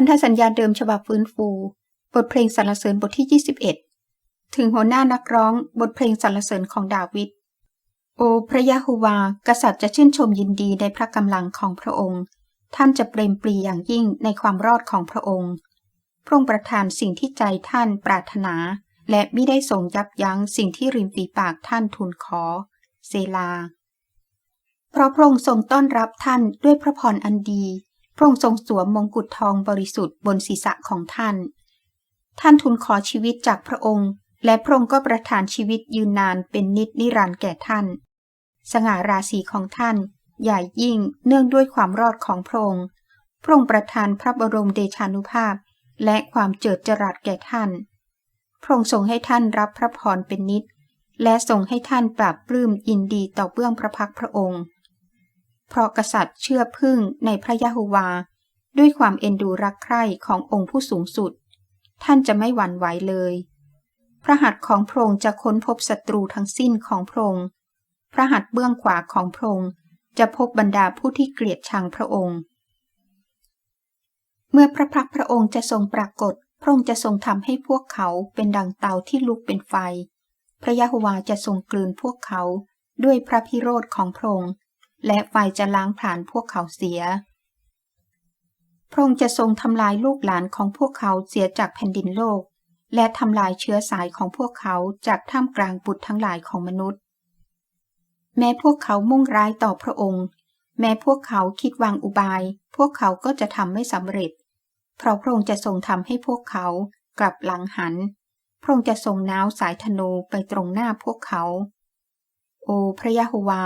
พันธสัญญาเดิมฉบับฟื้นฟู บทเพลงสรรเสริญบทที่ 21 ถึงหัวหน้านักร้องบทเพลงสรรเสริญของดาวิด โอพระยะโฮวา กษัตริย์จะชื่นชมยินดีในพระกำลังของพระองค์ ท่านจะเปรมปรีอย่างยิ่งในความรอดของพระองค์ พระองค์ประทานสิ่งที่ใจท่านปรารถนา และไมิได้ทรงยับยั้งสิ่งที่ริมฝีปากท่านทูลขอ เซลา เพราะพระองค์ทรงต้อนรับท่านด้วยพระพรอันดี พระองค์ทรงสวมมงกุฎทองบริสุทธิ์บนศีรษะของท่าน ท่านทูลขอชีวิตจากพระองค์ และพระองค์ก็ประทานชีวิตยืนนานเป็นนิจนิรันดร์แก่ท่าน สง่าราศีของท่าน ใหญ่ยิ่งเนื่องด้วยความรอดของพระองค์ พระองค์ประทานพระบรมเดชานุภาพ และความเจิดจรัสแก่ท่าน พระองค์ทรงให้ท่านรับพระพรเป็นนิจและทรงให้ท่านปราบปลื้มยินดีต่อเบื้องพระพักพระองค์ เพราะกษัตริย์เชื่อพึ่งในพระยะโฮวา ด้วยความเอ็นดูรักใคร่ขององค์ผู้สูงสุด ท่านจะไม่หวั่นไหวเลย พระหัตถ์ของพระองค์จะค้นพบศัตรูทั้งสิ้นของพระองค์ พระหัตถ์เบื้องขวาของพระองค์จะพบบรรดาผู้ที่เกลียดชังพระองค์ เมื่อพระพักพระองค์จะทรงปรากฏ พระองค์จะทรงทำให้พวกเขาเป็นดังเตาที่ลุกเป็นไฟ พระยะโฮวาจะทรงกลืนพวกเขาด้วยพระพิโรธของพระองค์ และไฟจะล้างผลาญพวกเขาเสีย พระองค์จะทรงทำลายลูกหลานของพวกเขาเสียจากแผ่นดินโลก และทำลายเชื้อสายของพวกเขาจากท่ามกลางบุตรทั้งหลายของมนุษย์ แม้พวกเขามุ่งร้ายต่อพระองค์ แม้พวกเขาคิดวางอุบาย พวกเขาก็จะทำไม่สำเร็จ เพราะพระองค์จะทรงทำให้พวกเขากลับหลังหัน พระองค์จะทรงน้าวสายธนูไปตรงหน้าพวกเขา โอพระยะโฮวา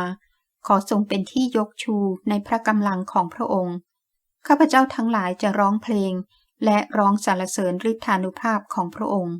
ขอทรงเป็นที่ยกชูในพระกำลังของพระองค์ ข้าพเจ้าทั้งหลายจะร้องเพลง และร้องสรรเสริญฤทธานุภาพของพระองค์